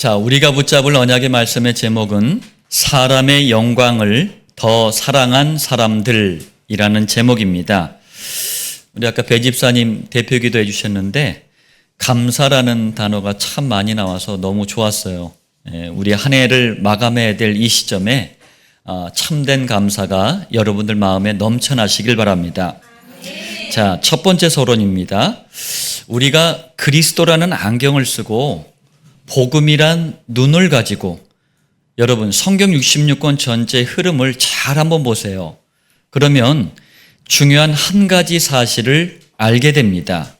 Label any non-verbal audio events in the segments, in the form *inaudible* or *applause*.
자, 우리가 붙잡을 언약의 말씀의 제목은 사람의 영광을 더 사랑한 사람들이라는 제목입니다. 우리 아까 배 집사님 대표 기도해 주셨는데 감사라는 단어가 참 많이 나와서 너무 좋았어요. 예, 우리 한 해를 마감해야 될 이 시점에 아, 참된 감사가 여러분들 마음에 넘쳐나시길 바랍니다. 자, 첫 번째 서론입니다. 우리가 그리스도라는 안경을 쓰고 복음이란 눈을 가지고 여러분 성경 66권 전체 흐름을 잘 한번 보세요. 그러면 중요한 한 가지 사실을 알게 됩니다.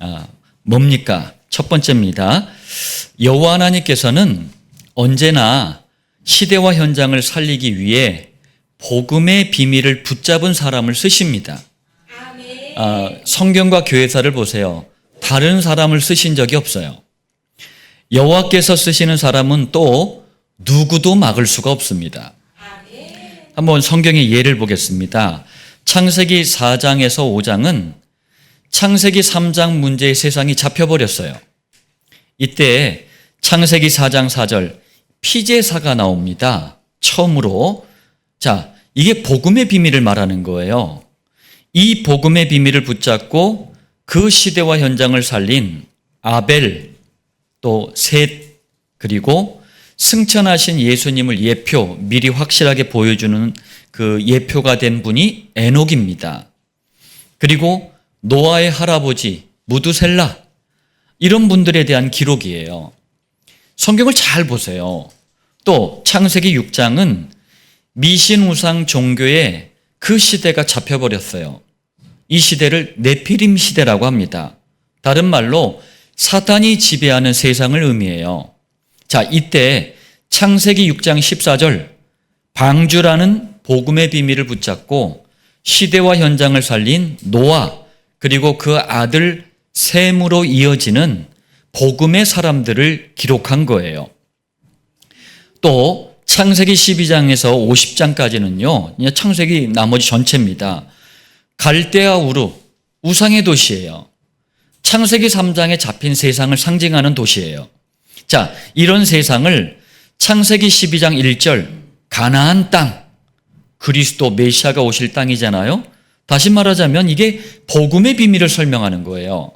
아, 뭡니까? 첫 번째입니다. 여호와 하나님께서는 언제나 시대와 현장을 살리기 위해 복음의 비밀을 붙잡은 사람을 쓰십니다. 아, 성경과 교회사를 보세요. 다른 사람을 쓰신 적이 없어요. 여호와께서 쓰시는 사람은 또 누구도 막을 수가 없습니다. 한번 성경의 예를 보겠습니다. 창세기 4장에서 5장은 창세기 3장 문제의 세상이 잡혀버렸어요. 이때 창세기 4장 4절 피제사가 나옵니다. 처음으로. 자, 이게 복음의 비밀을 말하는 거예요. 이 복음의 비밀을 붙잡고 그 시대와 현장을 살린 아벨, 또 셋, 그리고 승천하신 예수님을 예표, 미리 확실하게 보여주는 그 예표가 된 분이 에녹입니다. 그리고 노아의 할아버지, 무두셀라, 이런 분들에 대한 기록이에요. 성경을 잘 보세요. 또 창세기 6장은 미신우상 종교의 그 시대가 잡혀버렸어요. 이 시대를 네피림 시대라고 합니다. 다른 말로 사탄이 지배하는 세상을 의미해요. 자, 이때 창세기 6장 14절 방주라는 복음의 비밀을 붙잡고 시대와 현장을 살린 노아 그리고 그 아들 셈으로 이어지는 복음의 사람들을 기록한 거예요. 또 창세기 12장에서 50장까지는요. 창세기 나머지 전체입니다. 갈대아 우르 우상의 도시예요. 창세기 3장에 잡힌 세상을 상징하는 도시예요. 자, 이런 세상을 창세기 12장 1절 가나안 땅 그리스도 메시아가 오실 땅이잖아요. 다시 말하자면 이게 복음의 비밀을 설명하는 거예요.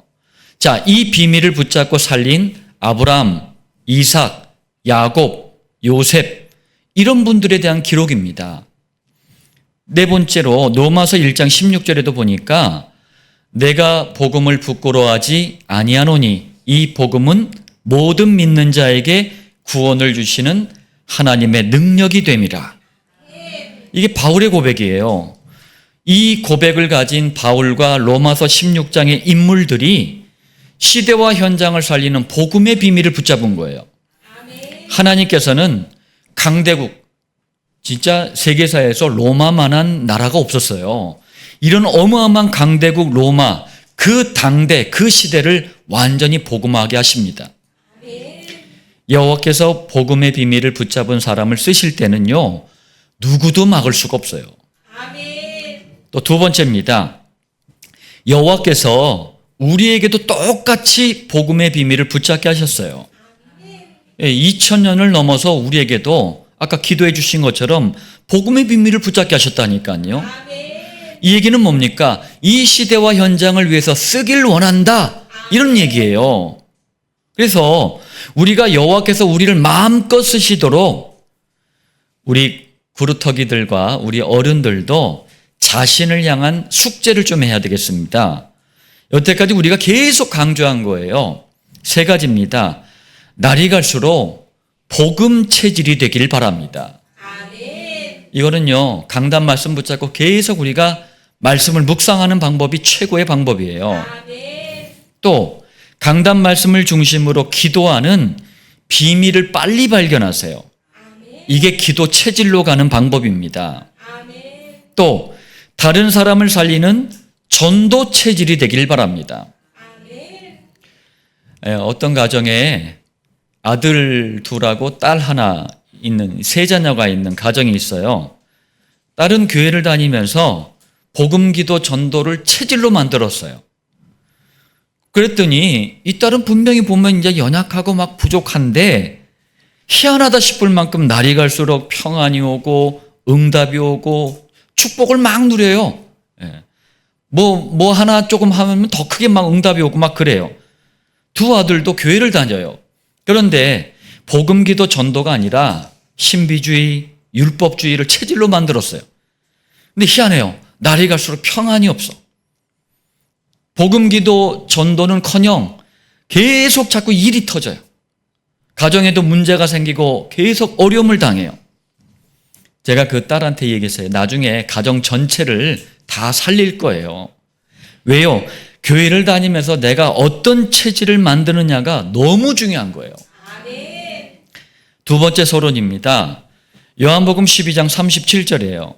자, 이 비밀을 붙잡고 살린 아브라함, 이삭, 야곱, 요셉 이런 분들에 대한 기록입니다. 네 번째로 로마서 1장 16절에도 보니까 내가 복음을 부끄러워하지 아니하노니 이 복음은 모든 믿는 자에게 구원을 주시는 하나님의 능력이 됨이라. 이게 바울의 고백이에요. 이 고백을 가진 바울과 로마서 16장의 인물들이 시대와 현장을 살리는 복음의 비밀을 붙잡은 거예요. 하나님께서는 강대국, 진짜 세계사에서 로마만한 나라가 없었어요. 이런 어마어마한 강대국 로마, 그 당대, 그 시대를 완전히 복음하게 하십니다. 여호와께서 복음의 비밀을 붙잡은 사람을 쓰실 때는요, 누구도 막을 수가 없어요. 또 두 번째입니다. 여호와께서 우리에게도 똑같이 복음의 비밀을 붙잡게 하셨어요. 2000년을 넘어서 우리에게도 아까 기도해 주신 것처럼 복음의 비밀을 붙잡게 하셨다니까요. 이 얘기는 뭡니까? 이 시대와 현장을 위해서 쓰길 원한다. 이런 얘기예요. 그래서 우리가 여호와께서 우리를 마음껏 쓰시도록 우리 구루터기들과 우리 어른들도 자신을 향한 숙제를 좀 해야 되겠습니다. 여태까지 우리가 계속 강조한 거예요. 세 가지입니다. 날이 갈수록 복음 체질이 되길 바랍니다. 이거는요, 강단 말씀 붙잡고 계속 우리가 말씀을 묵상하는 방법이 최고의 방법이에요. 또, 강단 말씀을 중심으로 기도하는 비밀을 빨리 발견하세요. 이게 기도 체질로 가는 방법입니다. 또, 다른 사람을 살리는 전도 체질이 되길 바랍니다. 예, 어떤 가정에 아들 둘하고 딸 하나 있는 세 자녀가 있는 가정이 있어요. 딸은 교회를 다니면서 복음 기도 전도를 체질로 만들었어요. 그랬더니 이 딸은 분명히 보면 이제 연약하고 막 부족한데 희한하다 싶을 만큼 날이 갈수록 평안이 오고 응답이 오고 축복을 막 누려요. 예. 뭐, 뭐 하나 조금 하면 더 크게 막 응답이 오고 막 그래요. 두 아들도 교회를 다녀요. 그런데 복음 기도 전도가 아니라 신비주의, 율법주의를 체질로 만들었어요. 근데 희한해요. 날이 갈수록 평안이 없어. 복음 기도 전도는 커녕 계속 자꾸 일이 터져요. 가정에도 문제가 생기고 계속 어려움을 당해요. 제가 그 딸한테 얘기했어요. 나중에 가정 전체를 다 살릴 거예요. 왜요? 교회를 다니면서 내가 어떤 체질을 만드느냐가 너무 중요한 거예요. 두 번째 서론입니다. 요한복음 12장 37절이에요.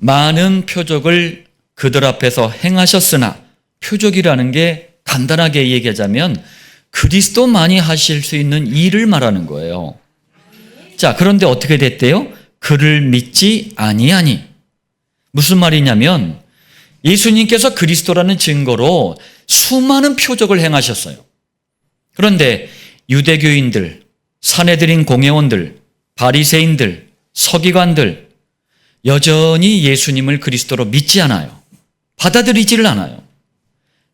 많은 표적을 그들 앞에서 행하셨으나 표적이라는 게 간단하게 얘기하자면 그리스도만이 하실 수 있는 일을 말하는 거예요. 자, 그런데 어떻게 됐대요? 그를 믿지 아니하니. 무슨 말이냐면 예수님께서 그리스도라는 증거로 수많은 표적을 행하셨어요. 그런데 유대교인들, 사내들인 공회원들, 바리새인들, 서기관들 여전히 예수님을 그리스도로 믿지 않아요. 받아들이지를 않아요.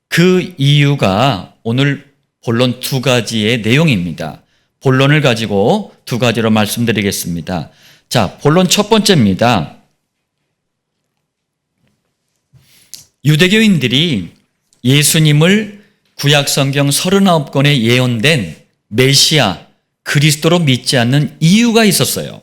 그 이유가 오늘 본론 두 가지의 내용입니다. 본론을 가지고 두 가지로 말씀드리겠습니다. 자, 본론 첫 번째입니다. 유대교인들이 예수님을 구약 성경 39권에 예언된 메시아 그리스도로 믿지 않는 이유가 있었어요.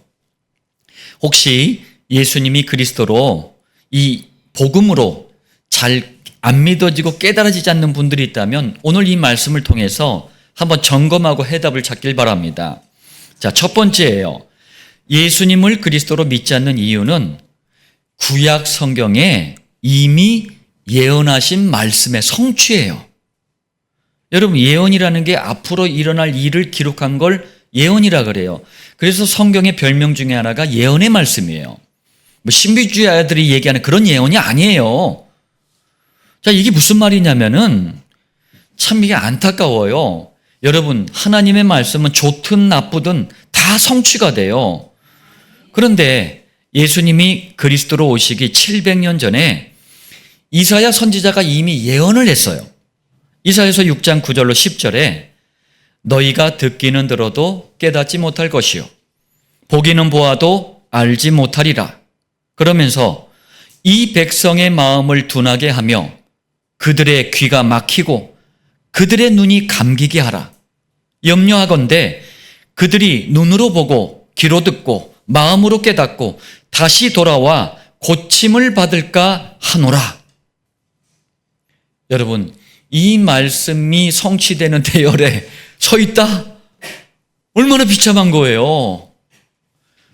혹시 예수님이 그리스도로 이 복음으로 잘 안 믿어지고 깨달아지지 않는 분들이 있다면 오늘 이 말씀을 통해서 한번 점검하고 해답을 찾길 바랍니다. 자, 첫 번째예요. 예수님을 그리스도로 믿지 않는 이유는 구약 성경에 이미 예언하신 말씀의 성취예요. 여러분, 예언이라는 게 앞으로 일어날 일을 기록한 걸 예언이라 그래요. 그래서 성경의 별명 중에 하나가 예언의 말씀이에요. 뭐 신비주의자들이 얘기하는 그런 예언이 아니에요. 자, 이게 무슨 말이냐면은 참 이게 안타까워요. 여러분, 하나님의 말씀은 좋든 나쁘든 다 성취가 돼요. 그런데 예수님이 그리스도로 오시기 700년 전에 이사야 선지자가 이미 예언을 했어요. 이사야서 6장 9절로 10절에 너희가 듣기는 들어도 깨닫지 못할 것이요. 보기는 보아도 알지 못하리라. 그러면서 이 백성의 마음을 둔하게 하며 그들의 귀가 막히고 그들의 눈이 감기게 하라. 염려하건대 그들이 눈으로 보고 귀로 듣고 마음으로 깨닫고 다시 돌아와 고침을 받을까 하노라. 여러분, 이 말씀이 성취되는 *laughs* 대열에 서 있다? 얼마나 비참한 거예요.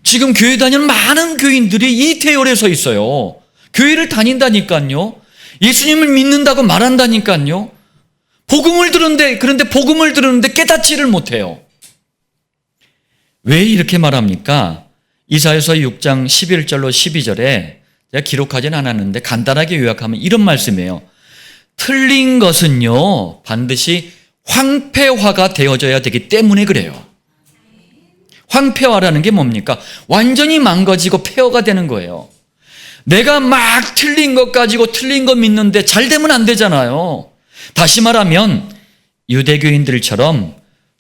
지금 교회 다니는 많은 교인들이 이 대열에 서 있어요. 교회를 다닌다니까요. 예수님을 믿는다고 말한다니까요. 복음을 들은데 그런데 복음을 들었는데 깨닫지를 못해요. 왜 이렇게 말합니까? 이사야서 6장 11절로 12절에 제가 기록하진 않았는데 간단하게 요약하면 이런 말씀이에요. 틀린 것은요, 반드시 황폐화가 되어져야 되기 때문에 그래요. 황폐화라는 게 뭡니까? 완전히 망가지고 폐허가 되는 거예요. 내가 막 틀린 것 가지고 틀린 거 믿는데 잘 되면 안 되잖아요. 다시 말하면 유대교인들처럼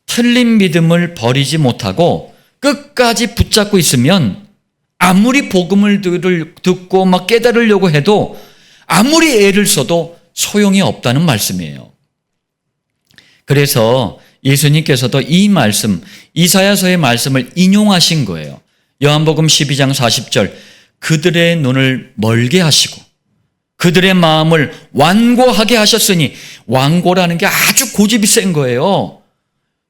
틀린 믿음을 버리지 못하고 끝까지 붙잡고 있으면 아무리 복음을 듣고 막 깨달으려고 해도 아무리 애를 써도 소용이 없다는 말씀이에요. 그래서 예수님께서도 이 말씀, 이사야서의 말씀을 인용하신 거예요. 요한복음 12장 40절, 그들의 눈을 멀게 하시고, 그들의 마음을 완고하게 하셨으니, 완고라는 게 아주 고집이 센 거예요.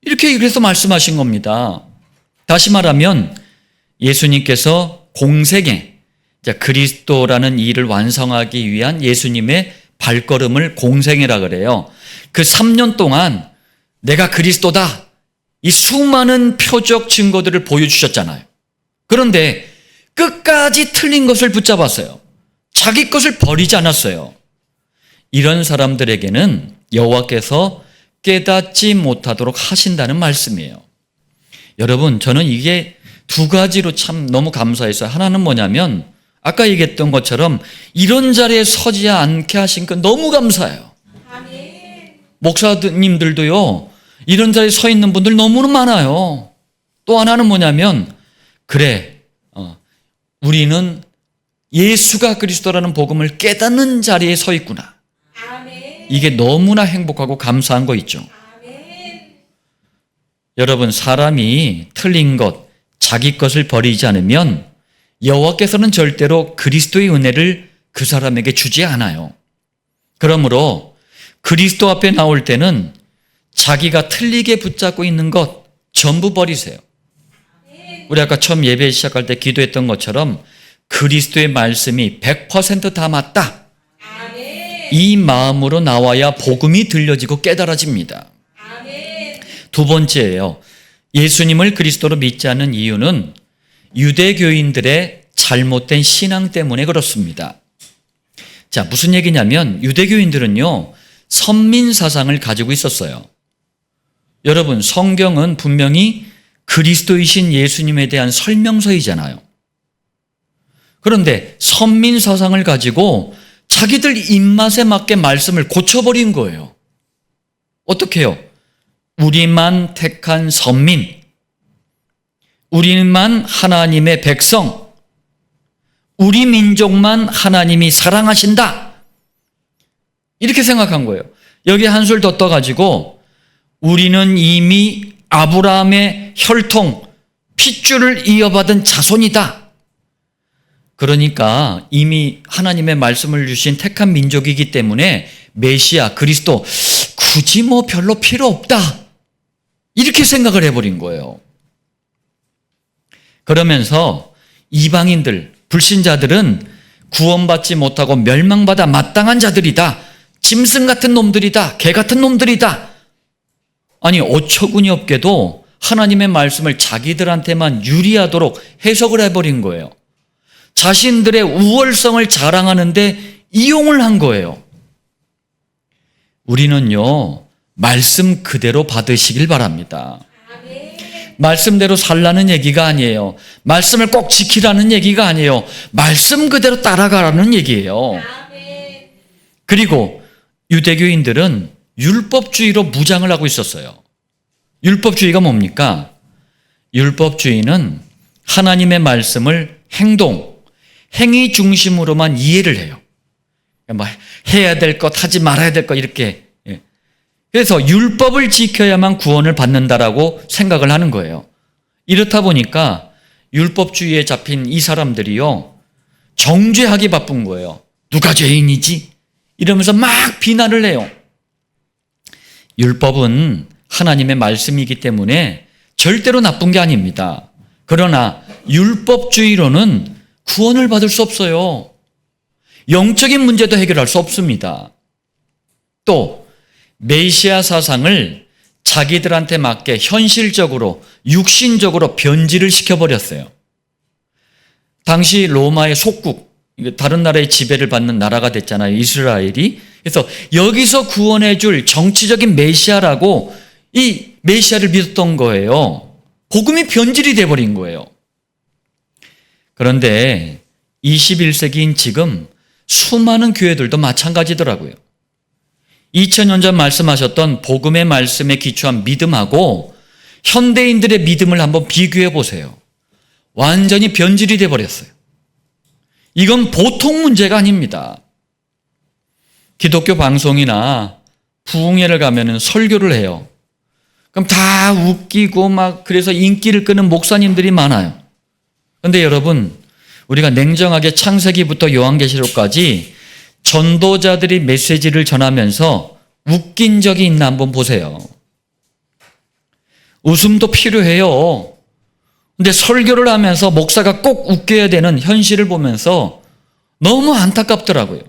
이렇게 그래서 말씀하신 겁니다. 다시 말하면, 예수님께서 공생에, 그리스도라는 일을 완성하기 위한 예수님의 발걸음을 공생이라 그래요. 그 3년 동안 내가 그리스도다. 이 수많은 표적 증거들을 보여주셨잖아요. 그런데 끝까지 틀린 것을 붙잡았어요. 자기 것을 버리지 않았어요. 이런 사람들에게는 여호와께서 깨닫지 못하도록 하신다는 말씀이에요. 여러분, 저는 이게 두 가지로 참 너무 감사했어요. 하나는 뭐냐면, 아까 얘기했던 것처럼 이런 자리에 서지 않게 하신 건 너무 감사해요. 목사님들도요, 이런 자리에 서 있는 분들 너무나 많아요. 또 하나는 뭐냐면, 그래, 어, 우리는 예수가 그리스도라는 복음을 깨닫는 자리에 서 있구나. 이게 너무나 행복하고 감사한 거 있죠. 여러분, 사람이 틀린 것, 자기 것을 버리지 않으면 여호와께서는 절대로 그리스도의 은혜를 그 사람에게 주지 않아요. 그러므로 그리스도 앞에 나올 때는 자기가 틀리게 붙잡고 있는 것 전부 버리세요. 우리 아까 처음 예배 시작할 때 기도했던 것처럼 그리스도의 말씀이 100%다 맞다. 이 마음으로 나와야 복음이 들려지고 깨달아집니다. 두 번째예요. 예수님을 그리스도로 믿지 않는 이유는 유대교인들의 잘못된 신앙 때문에 그렇습니다. 자, 무슨 얘기냐면 유대교인들은요, 선민 사상을 가지고 있었어요. 여러분, 성경은 분명히 그리스도이신 예수님에 대한 설명서이잖아요. 그런데 선민 사상을 가지고 자기들 입맛에 맞게 말씀을 고쳐버린 거예요. 어떻게 해요? 우리만 택한 선민, 우리만 하나님의 백성, 우리 민족만 하나님이 사랑하신다. 이렇게 생각한 거예요. 여기 한 술 더 떠가지고 우리는 이미 아브라함의 혈통, 핏줄을 이어받은 자손이다. 그러니까 이미 하나님의 말씀을 주신 택한 민족이기 때문에 메시아, 그리스도 굳이 뭐 별로 필요 없다. 이렇게 생각을 해버린 거예요. 그러면서 이방인들, 불신자들은 구원받지 못하고 멸망받아 마땅한 자들이다. 짐승 같은 놈들이다. 개 같은 놈들이다. 아니, 어처구니 없게도 하나님의 말씀을 자기들한테만 유리하도록 해석을 해버린 거예요. 자신들의 우월성을 자랑하는데 이용을 한 거예요. 우리는요, 말씀 그대로 받으시길 바랍니다. 말씀대로 살라는 얘기가 아니에요. 말씀을 꼭 지키라는 얘기가 아니에요. 말씀 그대로 따라가라는 얘기예요. 그리고 유대교인들은 율법주의로 무장을 하고 있었어요. 율법주의가 뭡니까? 율법주의는 하나님의 말씀을 행동, 행위 중심으로만 이해를 해요. 뭐 해야 될 것, 하지 말아야 될 것 이렇게. 예. 그래서 율법을 지켜야만 구원을 받는다라고 생각을 하는 거예요. 이렇다 보니까 율법주의에 잡힌 이 사람들이요. 정죄하기 바쁜 거예요. 누가 죄인이지? 이러면서 막 비난을 해요. 율법은 하나님의 말씀이기 때문에 절대로 나쁜 게 아닙니다. 그러나 율법주의로는 구원을 받을 수 없어요. 영적인 문제도 해결할 수 없습니다. 또 메시아 사상을 자기들한테 맞게 현실적으로 육신적으로 변질을 시켜버렸어요. 당시 로마의 속국, 다른 나라의 지배를 받는 나라가 됐잖아요. 이스라엘이. 그래서 여기서 구원해 줄 정치적인 메시아라고 이 메시아를 믿었던 거예요. 복음이 변질이 돼 버린 거예요. 그런데 21세기인 지금 수많은 교회들도 마찬가지더라고요. 2000년 전 말씀하셨던 복음의 말씀에 기초한 믿음하고 현대인들의 믿음을 한번 비교해 보세요. 완전히 변질이 돼 버렸어요. 이건 보통 문제가 아닙니다. 기독교 방송이나 부흥회를 가면은 설교를 해요. 그럼 다 웃기고 막 그래서 인기를 끄는 목사님들이 많아요. 근데 여러분, 우리가 냉정하게 창세기부터 요한계시록까지 전도자들이 메시지를 전하면서 웃긴 적이 있나 한번 보세요. 웃음도 필요해요. 근데 설교를 하면서 목사가 꼭 웃겨야 되는 현실을 보면서 너무 안타깝더라고요.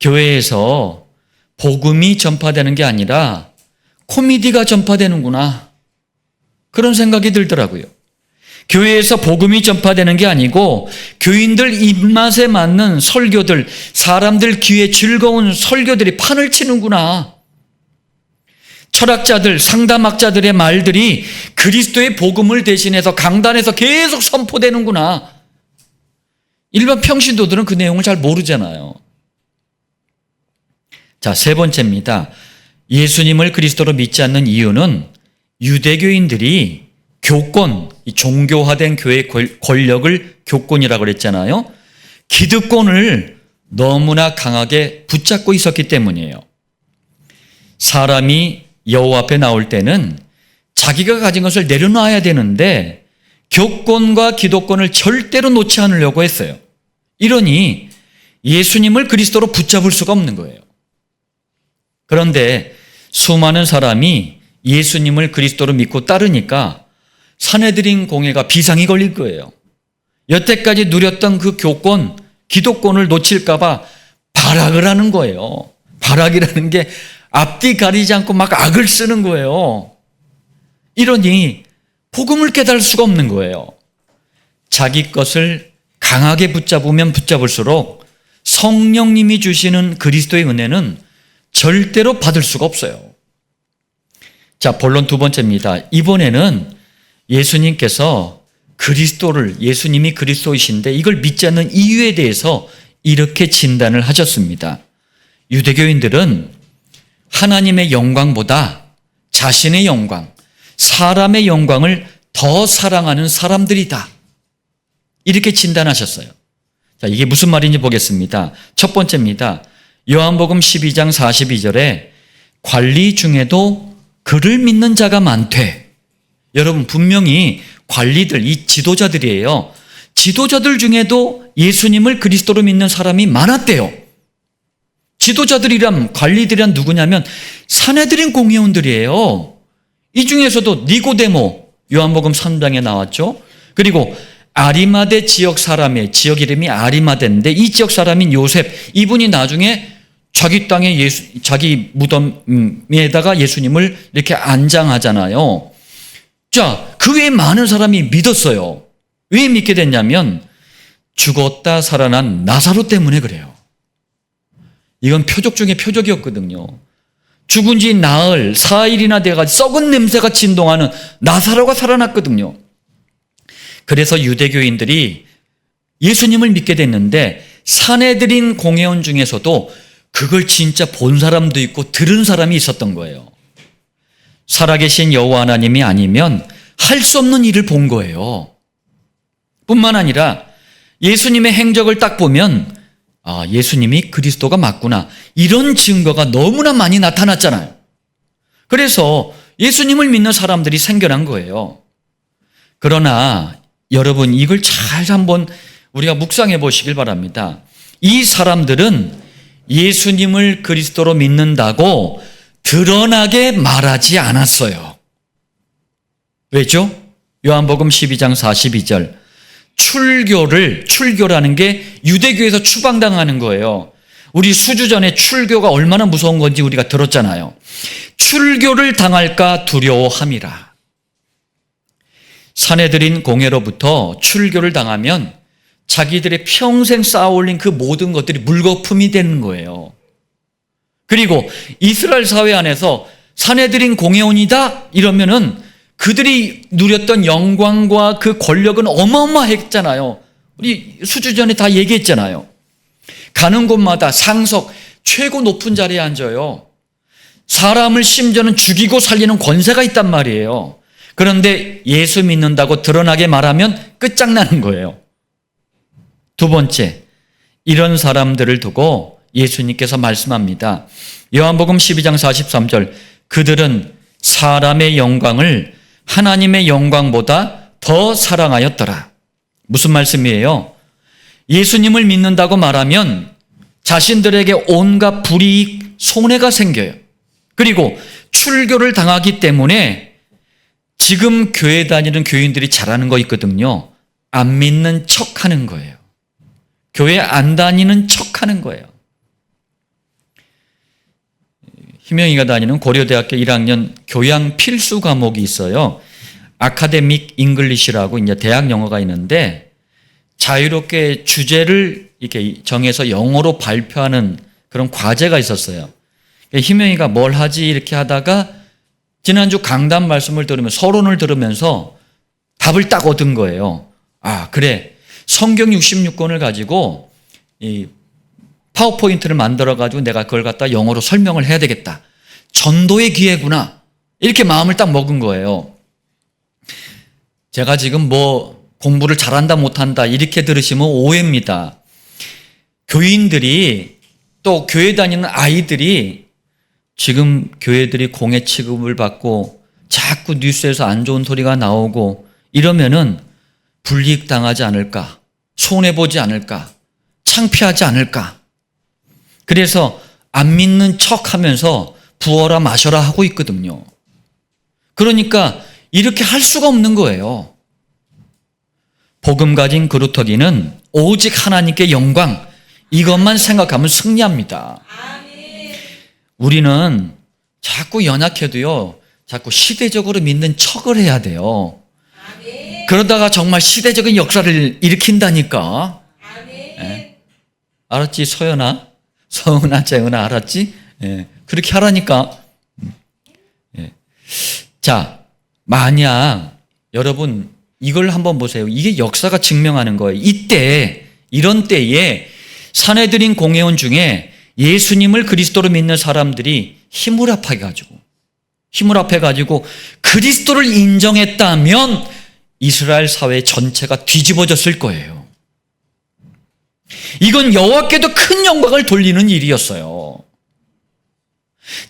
교회에서 복음이 전파되는 게 아니라 코미디가 전파되는구나. 그런 생각이 들더라고요. 교회에서 복음이 전파되는 게 아니고 교인들 입맛에 맞는 설교들, 사람들 귀에 즐거운 설교들이 판을 치는구나. 철학자들, 상담학자들의 말들이 그리스도의 복음을 대신해서 강단에서 계속 선포되는구나. 일반 평신도들은 그 내용을 잘 모르잖아요. 자, 세 번째입니다. 예수님을 그리스도로 믿지 않는 이유는 유대교인들이 교권, 이 종교화된 교회의 권- 권력을 교권이라고 그랬잖아요. 기득권을 너무나 강하게 붙잡고 있었기 때문이에요. 사람이 여호와 앞에 나올 때는 자기가 가진 것을 내려놔야 되는데 교권과 기독권을 절대로 놓지 않으려고 했어요. 이러니 예수님을 그리스도로 붙잡을 수가 없는 거예요. 그런데 수많은 사람이 예수님을 그리스도로 믿고 따르니까 사내들인 공예가 비상이 걸릴 거예요. 여태까지 누렸던 그 교권, 기독권을 놓칠까봐 발악을 하는 거예요. 발악이라는 게 앞뒤 가리지 않고 막 악을 쓰는 거예요. 이러니 복음을 깨달을 수가 없는 거예요. 자기 것을 강하게 붙잡으면 붙잡을수록 성령님이 주시는 그리스도의 은혜는 절대로 받을 수가 없어요. 자, 본론 두 번째입니다. 이번에는 예수님께서 그리스도를, 예수님이 그리스도이신데 이걸 믿지 않는 이유에 대해서 이렇게 진단을 하셨습니다. 유대교인들은 하나님의 영광보다 자신의 영광, 사람의 영광을 더 사랑하는 사람들이다. 이렇게 진단하셨어요. 자, 이게 무슨 말인지 보겠습니다. 첫 번째입니다. 요한복음 12장 42절에 관리 중에도 그를 믿는 자가 많되 여러분 분명히 관리들 이 지도자들이에요. 지도자들 중에도 예수님을 그리스도로 믿는 사람이 많았대요. 지도자들이란 관리들이란 누구냐면 사내들인 공회원들이에요. 이 중에서도 니고데모 요한복음 3장에 나왔죠. 그리고 아리마대 지역 사람의 지역 이름이 아리마대인데 이 지역 사람인 요셉 이분이 나중에 자기 땅에 예수 자기 무덤에다가 예수님을 이렇게 안장하잖아요. 자, 그 외에 많은 사람이 믿었어요. 왜 믿게 됐냐면 죽었다 살아난 나사로 때문에 그래요. 이건 표적 중에 표적이었거든요. 죽은 지 나흘, 사일이나 돼가지고 썩은 냄새가 진동하는 나사로가 살아났거든요. 그래서 유대교인들이 예수님을 믿게 됐는데 사내들인 공회원 중에서도 그걸 진짜 본 사람도 있고 들은 사람이 있었던 거예요. 살아계신 여호와 하나님이 아니면 할 수 없는 일을 본 거예요. 뿐만 아니라 예수님의 행적을 딱 보면 아, 예수님이 그리스도가 맞구나. 이런 증거가 너무나 많이 나타났잖아요. 그래서 예수님을 믿는 사람들이 생겨난 거예요. 그러나 여러분 이걸 잘 한번 우리가 묵상해 보시길 바랍니다. 이 사람들은 예수님을 그리스도로 믿는다고 드러나게 말하지 않았어요. 왜죠? 요한복음 12장 42절. 출교를, 출교라는 게 유대교에서 추방당하는 거예요. 우리 수주 전에 출교가 얼마나 무서운 건지 우리가 들었잖아요. 출교를 당할까 두려워함이라. 사내들인 공예로부터 출교를 당하면 자기들의 평생 쌓아올린 그 모든 것들이 물거품이 되는 거예요. 그리고 이스라엘 사회 안에서 사내들인 공회원이다 이러면은 그들이 누렸던 영광과 그 권력은 어마어마했잖아요. 우리 수주 전에 다 얘기했잖아요. 가는 곳마다 상석 최고 높은 자리에 앉아요. 사람을 심지어는 죽이고 살리는 권세가 있단 말이에요. 그런데 예수 믿는다고 드러나게 말하면 끝장나는 거예요. 두 번째, 이런 사람들을 두고 예수님께서 말씀합니다. 요한복음 12장 43절, 그들은 사람의 영광을 하나님의 영광보다 더 사랑하였더라. 무슨 말씀이에요? 예수님을 믿는다고 말하면 자신들에게 온갖 불이익, 손해가 생겨요. 그리고 출교를 당하기 때문에 지금 교회 다니는 교인들이 잘하는 거 있거든요. 안 믿는 척 하는 거예요. 교회 안 다니는 척 하는 거예요. 희명이가 다니는 고려대학교 1학년 교양 필수 과목이 있어요. 아카데믹 잉글리시라고 이제 대학 영어가 있는데 자유롭게 주제를 이렇게 정해서 영어로 발표하는 그런 과제가 있었어요. 희명이가 뭘 하지 이렇게 하다가 지난주 강단 말씀을 들으면서 서론을 들으면서 답을 딱 얻은 거예요. 아, 그래. 성경 66권을 가지고 이 파워포인트를 만들어 가지고 내가 그걸 갖다 영어로 설명을 해야 되겠다. 전도의 기회구나. 이렇게 마음을 딱 먹은 거예요. 제가 지금 뭐 공부를 잘한다 못한다 이렇게 들으시면 오해입니다. 교인들이 또 교회 다니는 아이들이 지금 교회들이 공예 취급을 받고 자꾸 뉴스에서 안 좋은 소리가 나오고 이러면은 불이익 당하지 않을까? 손해 보지 않을까? 창피하지 않을까? 그래서 안 믿는 척 하면서 부어라 마셔라 하고 있거든요. 그러니까 이렇게 할 수가 없는 거예요. 복음 가진 그루터기는 오직 하나님께 영광 이것만 생각하면 승리합니다. 우리는 자꾸 연약해도요, 자꾸 시대적으로 믿는 척을 해야 돼요. 그러다가 정말 시대적인 역사를 일으킨다니까. 예. 알았지, 서연아? 서은아, 재은아, 알았지? 예. 그렇게 하라니까. 예. 자, 만약 여러분 이걸 한번 보세요. 이게 역사가 증명하는 거예요. 이때, 이런 때에 사내들인 공회원 중에 예수님을 그리스도로 믿는 사람들이 힘을 합해 가지고, 힘을 합해 가지고 그리스도를 인정했다면 이스라엘 사회 전체가 뒤집어졌을 거예요. 이건 여호와께도 큰 영광을 돌리는 일이었어요.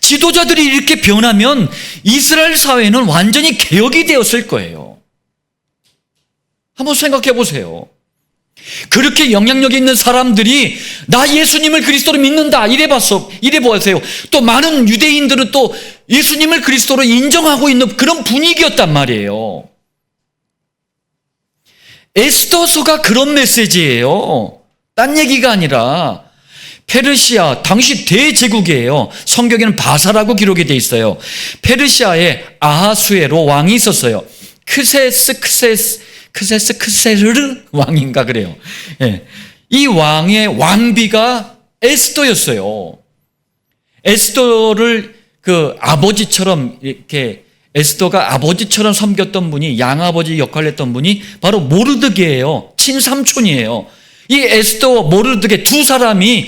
지도자들이 이렇게 변하면 이스라엘 사회는 완전히 개혁이 되었을 거예요. 한번 생각해 보세요. 그렇게 영향력 있는 사람들이 나 예수님을 그리스도로 믿는다 이래 봤어 이래 보세요. 또 많은 유대인들은 또 예수님을 그리스도로 인정하고 있는 그런 분위기였단 말이에요. 에스더서가 그런 메시지예요. 딴 얘기가 아니라 페르시아 당시 대제국이에요. 성경에는 바사라고 기록이 돼 있어요. 페르시아에 아하수에로 왕이 있었어요. 크세스 크세스 크세스 크세르 왕인가 그래요. 예. 이 왕의 왕비가 에스더였어요. 에스더를 그 아버지처럼 이렇게 에스더가 아버지처럼 섬겼던 분이 양아버지 역할을 했던 분이 바로 모르드게예요. 친삼촌이에요. 이 에스더와 모르드게 두 사람이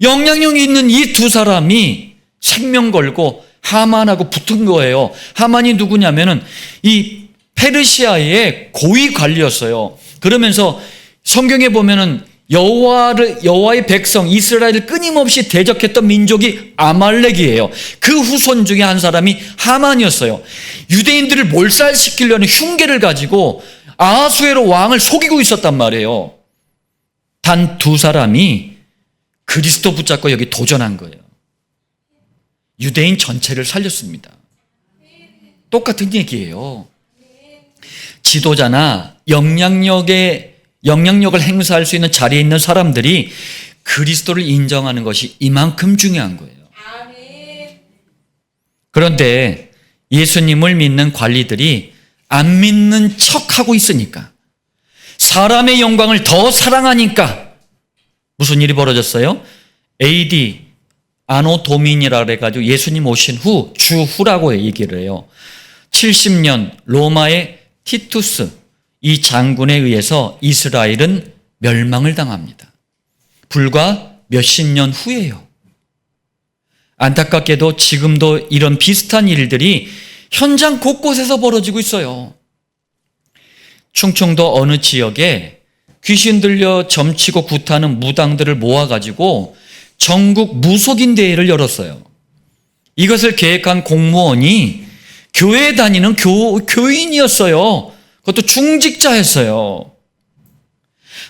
영향력이 있는 이 두 사람이 생명 걸고 하만하고 붙은 거예요. 하만이 누구냐면은 이 페르시아의 고위 관리였어요. 그러면서 성경에 보면은 여호와를 여호와의 백성 이스라엘을 끊임없이 대적했던 민족이 아말렉이에요. 그 후손 중에 한 사람이 하만이었어요. 유대인들을 몰살시키려는 흉계를 가지고 아하수에로 왕을 속이고 있었단 말이에요. 단 두 사람이 그리스도 붙잡고 여기 도전한 거예요. 유대인 전체를 살렸습니다. 똑같은 얘기예요. 지도자나 영향력의 영향력을 행사할 수 있는 자리에 있는 사람들이 그리스도를 인정하는 것이 이만큼 중요한 거예요. 그런데 예수님을 믿는 관리들이 안 믿는 척 하고 있으니까 사람의 영광을 더 사랑하니까 무슨 일이 벌어졌어요? AD 아노 도민이라 그래가지고 예수님 오신 후 주후라고 얘기를 해요. 70년 로마의 티투스 이 장군에 의해서 이스라엘은 멸망을 당합니다. 불과 몇십 년 후에요. 안타깝게도 지금도 이런 비슷한 일들이 현장 곳곳에서 벌어지고 있어요. 충청도 어느 지역에 귀신 들려 점치고 구타하는 무당들을 모아가지고 전국 무속인 대회를 열었어요. 이것을 계획한 공무원이 교회 다니는 교, 교인이었어요. 그것도 중직자였어요.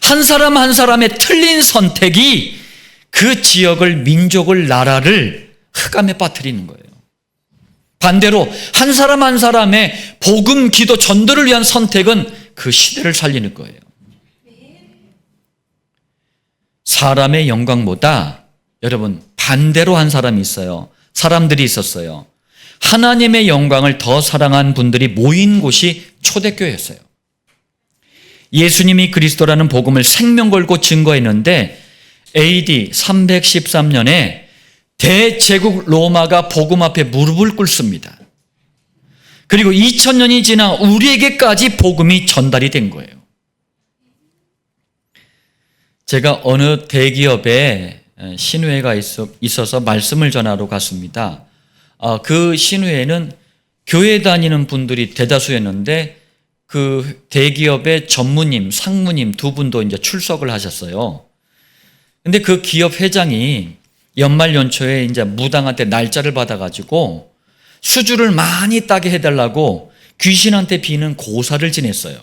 한 사람 한 사람의 틀린 선택이 그 지역을, 민족을, 나라를 흑암에 빠뜨리는 거예요. 반대로 한 사람 한 사람의 복음, 기도, 전도를 위한 선택은 그 시대를 살리는 거예요. 사람의 영광보다 여러분 반대로 한 사람이 있어요. 사람들이 있었어요. 하나님의 영광을 더 사랑한 분들이 모인 곳이 초대교회였어요. 예수님이 그리스도라는 복음을 생명 걸고 증거했는데 AD 313년에 대제국 로마가 복음 앞에 무릎을 꿇습니다. 그리고 2000년이 지나 우리에게까지 복음이 전달이 된 거예요. 제가 어느 대기업에 신우회가 있어서 말씀을 전하러 갔습니다. 아, 그 신우회는 교회 다니는 분들이 대다수였는데 그 대기업의 전무님, 상무님 두 분도 이제 출석을 하셨어요. 근데 그 기업 회장이 연말 연초에 이제 무당한테 날짜를 받아가지고 수주를 많이 따게 해달라고 귀신한테 비는 고사를 지냈어요.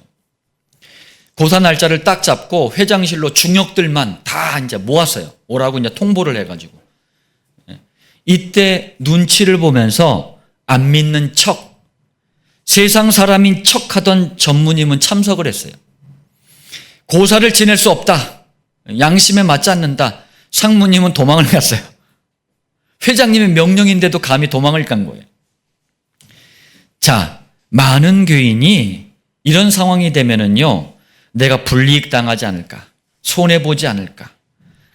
고사 날짜를 딱 잡고 회장실로 중역들만 다 이제 모았어요. 오라고 이제 통보를 해가지고. 예. 이때 눈치를 보면서 안 믿는 척, 세상 사람인 척 하던 전무님은 참석을 했어요. 고사를 지낼 수 없다. 양심에 맞지 않는다. 상무님은 도망을 *laughs* 갔어요. 회장님의 명령인데도 감히 도망을 간 거예요. 자, 많은 교인이 이런 상황이 되면은요, 내가 불이익 당하지 않을까, 손해 보지 않을까.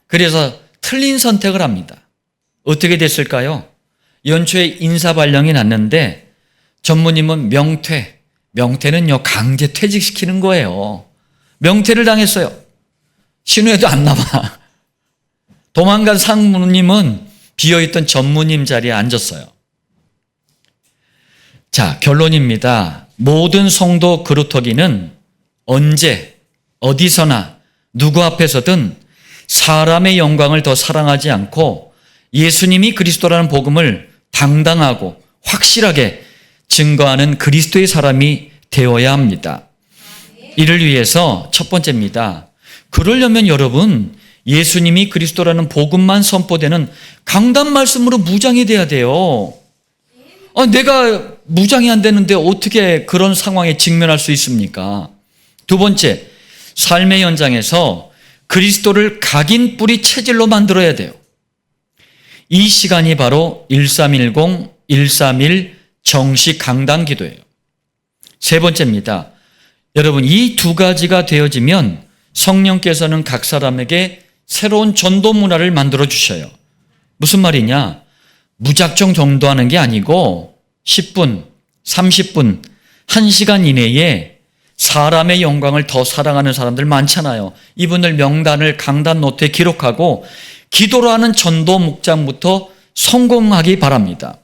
그래서 틀린 선택을 합니다. 어떻게 됐을까요? 연초에 인사 발령이 났는데 전무님은 명퇴, 명퇴는요, 강제 퇴직시키는 거예요. 명퇴를 당했어요. 신우에도 안 남아. *laughs* 도망간 상무님은 비어있던 전무님 자리에 앉았어요. 자, 결론입니다. 모든 성도 그루터기는 언제, 어디서나, 누구 앞에서든 사람의 영광을 더 사랑하지 않고 예수님이 그리스도라는 복음을 당당하고 확실하게 증거하는 그리스도의 사람이 되어야 합니다. 이를 위해서 첫 번째입니다. 그러려면 여러분, 예수님이 그리스도라는 복음만 선포되는 강단 말씀으로 무장이 돼야 돼요. 아, 내가 무장이 안 되는데 어떻게 그런 상황에 직면할 수 있습니까? 두 번째, 삶의 현장에서 그리스도를 각인 뿌리 체질로 만들어야 돼요. 이 시간이 바로 1310, 131 정식 강단 기도예요. 세 번째입니다. 여러분, 이 두 가지가 되어지면 성령께서는 각 사람에게 새로운 전도 문화를 만들어 주셔요. 무슨 말이냐? 무작정 전도하는 게 아니고 10분, 30분, 1시간 이내에 사람의 영광을 더 사랑하는 사람들 많잖아요. 이분들 명단을 강단 노트에 기록하고 기도로 하는 전도 목장부터 성공하기 바랍니다.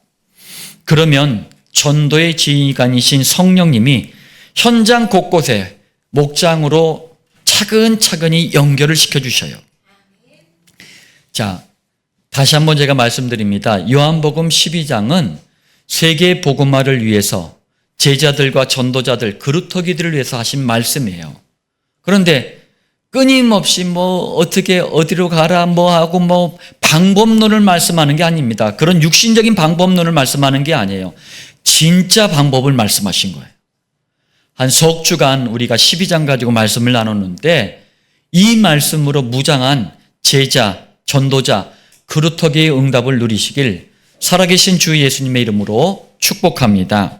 그러면 전도의 지휘관이신 성령님이 현장 곳곳에 목장으로 차근차근히 연결을 시켜주셔요. 자, 다시 한번 제가 말씀드립니다. 요한복음 12장은 세계 복음화를 위해서 제자들과 전도자들, 그루터기들을 위해서 하신 말씀이에요. 그런데 끊임없이 뭐 어떻게 어디로 가라 뭐 하고 뭐 방법론을 말씀하는 게 아닙니다. 그런 육신적인 방법론을 말씀하는 게 아니에요. 진짜 방법을 말씀하신 거예요. 한 석 주간 우리가 12장 가지고 말씀을 나눴는데 이 말씀으로 무장한 제자, 전도자, 그루터기의 응답을 누리시길 살아계신 주 예수님의 이름으로 축복합니다.